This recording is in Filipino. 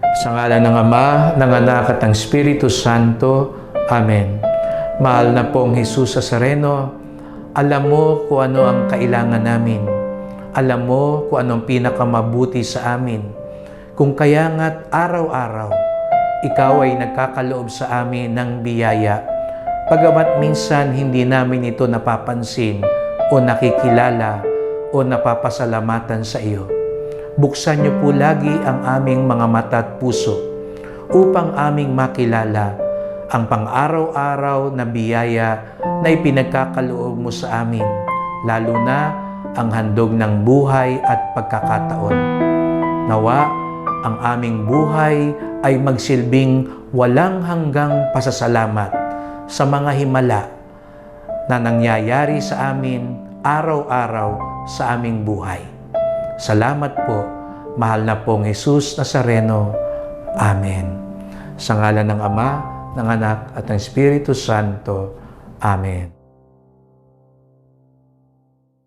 Sa ngalan ng Ama, ng Anak at ng Espiritu Santo. Amen. Mahal na pong Jesus Nazareno, alam mo kung ano ang kailangan namin. Alam mo kung anong pinakamabuti sa amin. Kung kaya nga't araw-araw, ikaw ay nagkakaloob sa amin ng biyaya. Pagamat minsan hindi namin ito napapansin o nakikilala o napapasalamatan sa iyo. Buksan niyo po lagi ang aming mga mata at puso upang aming makilala ang pang-araw-araw na biyaya na ipinagkakaloob mo sa amin, lalo na ang handog ng buhay at pagkakataon. Nawa, ang aming buhay ay magsilbing walang hanggang pasasalamat sa mga himala na nangyayari sa amin araw-araw sa aming buhay. Salamat po, mahal na pong Jesus Nazareno. Amen. Sa ngalan ng Ama, ng Anak at ng Espiritu Santo. Amen.